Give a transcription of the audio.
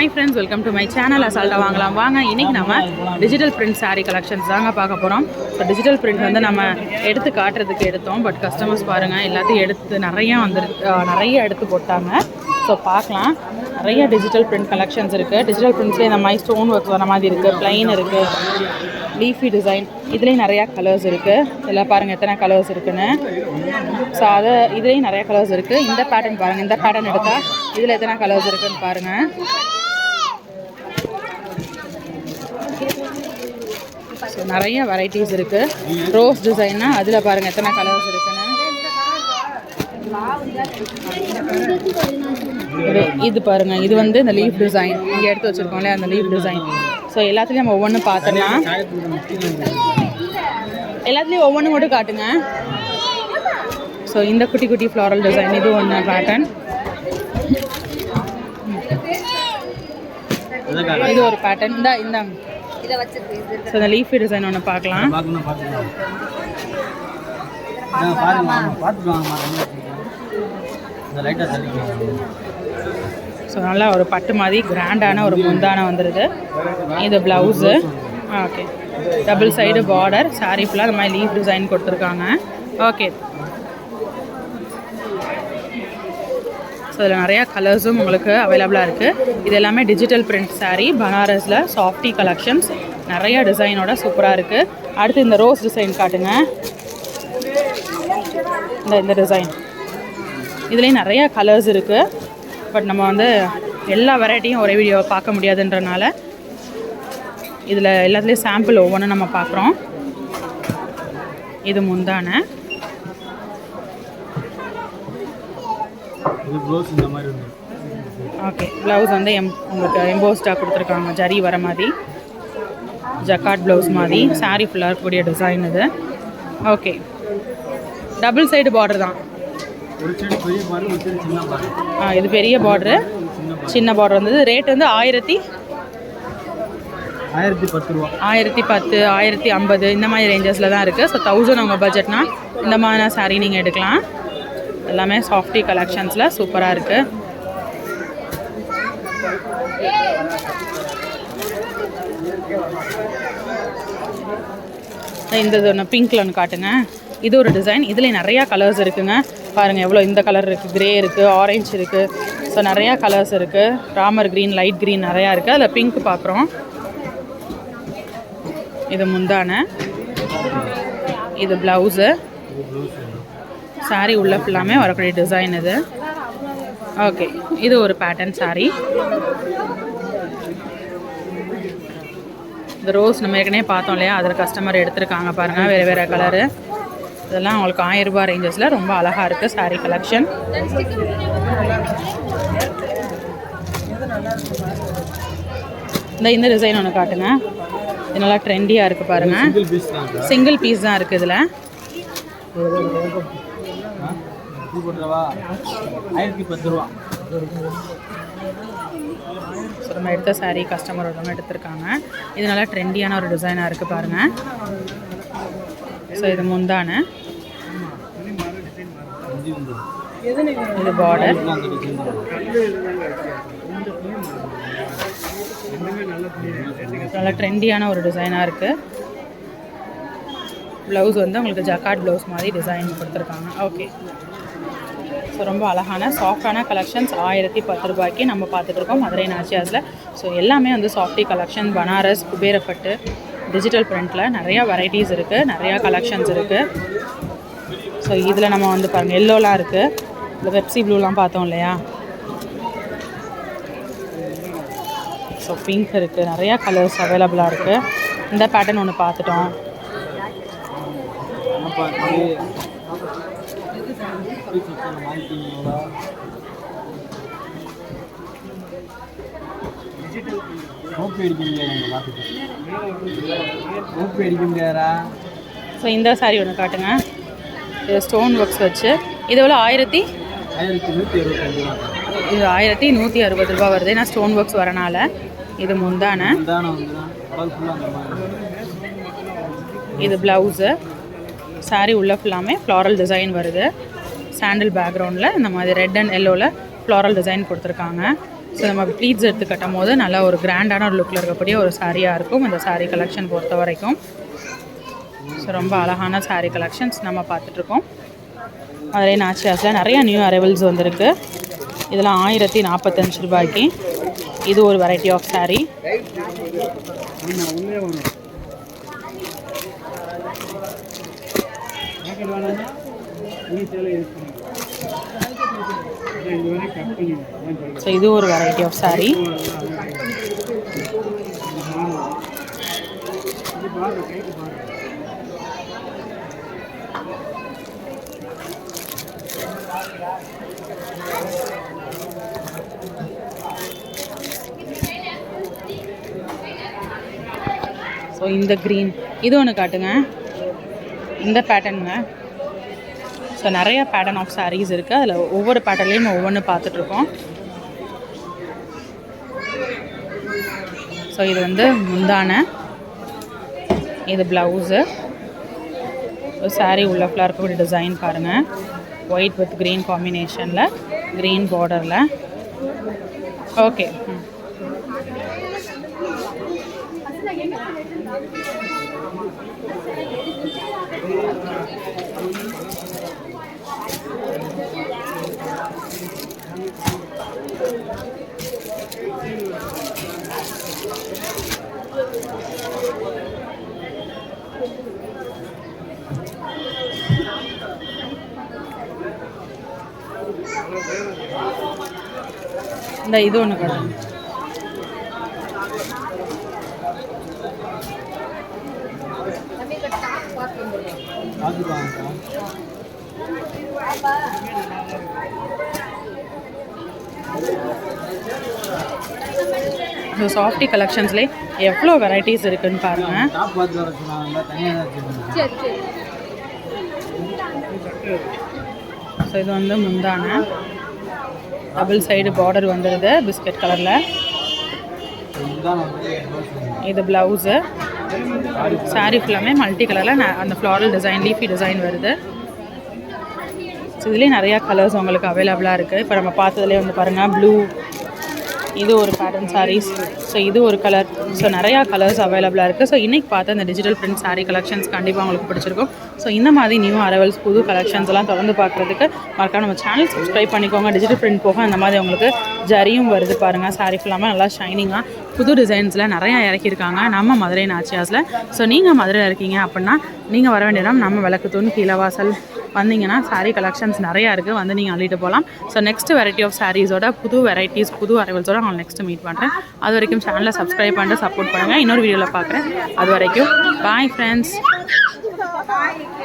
Hi friends welcome to my channel அசால்ட்டாக வாங்கலாம். வாங்க இன்னைக்கு நம்ம டிஜிட்டல் பிரிண்ட் சாரீ கலெக்ஷன்ஸ் தாங்க பார்க்க போகிறோம் ஸோ டிஜிட்டல் பிரிண்ட் வந்து நம்ம எடுத்து காட்டுறதுக்கு எடுத்தோம். பட் கஸ்டமர்ஸ் பாருங்கள் எல்லாத்தையும் எடுத்து நிறையா வந்து நிறைய எடுத்து போட்டாங்க. ஸோ பார்க்கலாம். நிறைய டிஜிட்டல் பிரிண்ட் கலெக்ஷன்ஸ் இருக்குது டிஜிட்டல் பிரிண்ட்ஸ்லேயே இந்த மாதிரி ஸ்டோன் ஒர்க் வர மாதிரி இருக்குது ப்ளைன் இருக்குது லீஃபி டிசைன் இதுலேயும் நிறையா கலர்ஸ் இருக்குது இதில் பாருங்கள் எத்தனை கலர்ஸ் இருக்குன்னு. ஸோ அதை இதுலேயும் நிறையா கலர்ஸ் இருக்குது இந்த பேட்டர்ன் பாருங்கள் இந்த பேட்டர்ன் எடுத்தால் இதில் எத்தனை கலர்ஸ் இருக்குன்னு பாருங்கள் ஸோ நிறைய வெரைட்டிஸ் இருக்குது ரோஸ் டிசைன்னா அதில் பாருங்கள் எத்தனை கலர்ஸ் இருக்குன்னு. இது பாருங்கள் பாருங்க இது வந்து இந்த லீஃப் டிசைன் இங்கே எடுத்து வச்சுருக்கோம்ல அந்த லீஃப் டிசைன் ஸோ எல்லாத்துலேயும் நம்ம ஒவ்வொன்றும் பார்த்துடலாம் எல்லாத்துலேயும் ஒவ்வொன்றும் மட்டும் காட்டுங்க. ஸோ இந்த குட்டி குட்டி ஃப்ளாரல் டிசைன் இது ஒன்று பேட்டர்ன் இது ஒரு பேட்டர்ன் இந்த. இந்த ஸோ இந்த லீஃபி டிசைன் ஒன்று பார்க்கலாம். ஸோ நல்லா ஒரு பட்டு மாதிரி கிராண்டான ஒரு முந்தான வந்துடுது இது blouse okay double side border sari ஃபுல்லாக இந்த மாதிரி லீஃப் டிசைன் கொடுத்துருக்காங்க. ஓகே ஸோ இதில் நிறையா கலர்ஸும் உங்களுக்கு அவைலபிளாக இருக்குது இது எல்லாமே டிஜிட்டல் பிரிண்ட் சாரீ பனாரஸில் சாஃப்டி கலெக்ஷன்ஸ் நிறைய டிசைனோட சூப்பராக இருக்குது அடுத்து இந்த ரோஸ் டிசைன் காட்டுங்க. இந்த இந்த டிசைன் இதுலேயும் நிறைய கலர்ஸ் இருக்குது பட் நம்ம வந்து எல்லா வெரைட்டியும் ஒரே வீடியோவை பார்க்க முடியாதுன்றனால இதில் எல்லாத்துலேயும் சாம்பிள் ஒவ்வொன்றும் நம்ம பார்க்குறோம். இது முந்தான. இது ப்ளவுஸ் இந்த மாதிரி ఉంది ஓகே ப்ளவுஸ் வந்து எம் உங்களுக்கு எம்போஸ்டாக கொடுத்துருக்காங்க. ஜரி வர மாதிரி. ஜக்காட் ப்ளவுஸ் மாதிரி. saree ஃபுல்லாக இருக்கக்கூடிய டிசைன் இது. ஓகே டபுள் சைடு பார்டர் தான். ஆ, இது பெரிய பார்டரு சின்ன பார்டர் வந்தது. ரேட் வந்து ஆயிரத்தி ஆயிரத்தி பத்து ரூபா. ஆயிரத்தி பத்து ஆயிரத்தி ஐம்பது இந்த மாதிரி ரேஞ்சஸில் தான் இருக்குது ஸோ தௌசண்ட் உங்கள் பட்ஜெட்னா இந்த மாதிரி saree நீங்கள் எடுக்கலாம். எல்லாமே சாஃப்டி கலெக்ஷன்ஸில் சூப்பராக இருக்குது இந்த இது ஒன்று பிங்க்கில் ஒன்று காட்டுங்க. இது ஒரு டிசைன் இதில் நிறையா கலர்ஸ் இருக்குங்க. பாருங்கள் எவ்வளோ இந்த கலர் இருக்குது கிரே இருக்குது ஆரஞ்சு இருக்குது ஸோ நிறையா கலர்ஸ் இருக்குது ராமர் க்ரீன் லைட் க்ரீன் நிறையா இருக்குது அதில் பிங்க் பார்க்குறோம் இது முந்தான. இது ப்ளவுஸு saree உள்ள ஃபுல்லாமே வரக்கூடிய டிசைன் இது. ஓகே இது ஒரு பேட்டர்ன் saree. இந்த ரோஸ் நம்ம ஏற்கனவே பார்த்தோம் இல்லையா? அதில் கஸ்டமர் எடுத்திருக்காங்க பாருங்கள் வேறு வேறு கலரு இதெல்லாம் உங்களுக்கு ஆயிரம் ரூபாய் ரேஞ்சஸில் ரொம்ப அழகாக இருக்குது saree கலெக்ஷன் இந்த இந்த டிசைன் ஒன்று காட்டுங்க. இது நல்லா ட்ரெண்டியாக இருக்குது பாருங்கள் சார். சிங்கிள் பீஸ் தான் இருக்குது இதில். இது ரூபா ஆயிரத்தி பத்து ரூபா. ஸோ நம்ம எடுத்த சாரீ கஸ்டமர் ஒருத்தவங்க எடுத்திருக்காங்க. இது நல்லா ட்ரெண்டியான ஒரு டிசைனாக இருக்குது பாருங்கள் ஸோ இது முந்தான. இது பார்டர் நல்லா ட்ரெண்டியான ஒரு டிசைனாக இருக்குது ப்ளவுஸ் வந்து உங்களுக்கு ஜக்காட் ப்ளவுஸ் மாதிரி டிசைன் கொடுத்துருக்காங்க. ஓகே ஸோ ரொம்ப அழகான சாஃப்டான கலெக்ஷன்ஸ் ஆயிரத்தி பத்து ரூபாய்க்கு நம்ம பார்த்துட்டு இருக்கோம் மதுரை நாச்சியாஸில் ஸோ எல்லாமே வந்து சாஃப்டி கலெக்ஷன் பனாரஸ் குபேரப்பட்டு டிஜிட்டல் பிரிண்டில் நிறையா வெரைட்டிஸ் இருக்குது நிறையா கலெக்ஷன்ஸ் இருக்குது ஸோ இதில் நம்ம வந்து பாருங்கள் எல்லோலாம் இருக்குது இந்த பெப்சி ப்ளூலாம் பார்த்தோம் இல்லையா? ஸோ பிங்க் இருக்குது நிறையா கலர்ஸ் அவைலபிளாக இருக்குது இந்த பேட்டர்ன் ஒன்று பார்த்துட்டோம். ஸோ இந்த சாரி ஒன்று காட்டுங்க. இது ஸ்டோன் ஒர்க்ஸ் வச்சு. இது எவ்வளோ ஆயிரத்தி? இது ஆயிரத்தி நூற்றி அறுபது ரூபா வருது. ஏன்னா ஸ்டோன் ஒர்க்ஸ் வரனால. இது முந்தான. இது ப்ளவுஸு சாரீ உள்ள ஃபுல்லாமே ஃப்ளாரல் டிசைன் வருது. சாண்டில் பேக்ரவுண்டில் இந்த மாதிரி ரெட் அண்ட் எல்லோவில் ஃப்ளாரல் டிசைன் கொடுத்துருக்காங்க. ஸோ நம்ம ப்ளீட்ஸ் எடுத்து கட்டும் போது நல்லா ஒரு கிராண்டான ஒரு லுக்கில் இருக்கக்கூடிய ஒரு சாரியாக இருக்கும். இந்த சாரீ கலெக்ஷன் பொறுத்த வரைக்கும். ஸோ ரொம்ப அழகான சாரீ கலெக்ஷன்ஸ் நம்ம பார்த்துட்ருக்கோம். அதே நாச்சியாஸில் நிறையா நியூ அரைவல்ஸ் வந்திருக்கு. இதெல்லாம் ஆயிரத்தி நாற்பத்தஞ்சு ரூபாய்க்கு இது ஒரு வெரைட்டி ஆஃப் saree. ஸோ இது ஒரு வெரைட்டி ஆஃப் saree. ஸோ இந்த க்ரீன் இது ஒன்று காட்டுங்க. இந்த பேட்டர்னுங்க ஸோ நிறைய பேட்டர்ன் ஆஃப் சாரீஸ் இருக்குது அதில் ஒவ்வொரு பேட்டர்ன்லேயும் ஒவ்வொன்று பார்த்துட்ருக்கோம். ஸோ இது வந்து முந்தான. இது ப்ளவுஸு சாரீ உள்ள ஃபுல்லாக இருக்கக்கூடிய டிசைன் பாருங்கள் ஒயிட் வித் க்ரீன் காம்பினேஷனில் க்ரீன் பார்டரில் ஓகே ம் இந்த இது ஒன்று காட்டுங்க ஸோ சாஃப்டி கலெக்ஷன்ஸ்லேயே எவ்வளோ வெரைட்டிஸ் இருக்குன்னு பாருங்கள் டாப் பார்த்து வர சொன்னாங்க தனியாக தான் வச்சுருந்தேன். ஸோ இது வந்து முந்தான. டபுள் சைடு பார்டர் வந்துடுது பிஸ்கட் கலரில் இது ப்ளவுஸு சாரீ ஃபுல்லாமே மல்டி கலரில் அந்த ஃப்ளாரல் டிசைன் லீஃபி டிசைன் வருது. ஸோ இதுலேயே நிறையா கலர்ஸ் உங்களுக்கு அவைலபிளாக இருக்குது இப்போ நம்ம பார்த்ததுலேயே வந்து பாருங்கள் ப்ளூ இது ஒரு பேட்டர்ன் சாரீஸ் ஸோ இது ஒரு கலர் ஸோ நிறையா கலர்ஸ் அவைலபிளாக இருக்குது ஸோ இன்றைக்கி பார்த்தா இந்த டிஜிட்டல் பிரிண்ட் சாரீ கலெக்ஷன்ஸ் கண்டிப்பாக உங்களுக்கு பிடிச்சிருக்கும். ஸோ இந்த மாதிரி நியூ அரைவல்ஸ் புது கலெக்ஷன்ஸ் எல்லாம் தொடர்ந்து பார்க்குறதுக்கு மறக்காம நம்ம சேனல் சப்ஸ்கிரைப் பண்ணிக்கோங்க. டிஜிட்டல் பிரிண்ட் போக அந்த மாதிரி உங்களுக்கு ஜரியும் வருது பாருங்கள் சாரி ஃபுல்லாமல் நல்லா ஷைனிங்காக புது டிசைன்ஸில் நிறையா இறக்கியிருக்காங்க நம்ம மதுரை நாச்சியாஸில் ஸோ நீங்கள் மதுரையில் இருக்கீங்க அப்படின்னா நீங்கள் வர வேண்டிய இடம் நம்ம விளக்கு தூண் கீழவாசல். வந்தீங்கன்னா சாரீ கலெக்ஷன்ஸ் நிறையா இருக்குது வந்து நீங்கள் அள்ளிட்டு போகலாம். ஸோ நெக்ஸ்ட் வெரைட்டி ஆஃப் சாரீஸோட புது வெரைட்டிஸ் புது அரைவல்ஸோட நான் நெக்ஸ்ட் மீட் பண்ணுறேன் அது வரைக்கும் சேனலை சப்ஸ்கிரைப் பண்ணிட்டு சப்போர்ட் பண்ணுங்கள் இன்னொரு வீடியோவில் பார்க்குறேன். அது வரைக்கும் பாய் ஃப்ரெண்ட்ஸ் बाय एक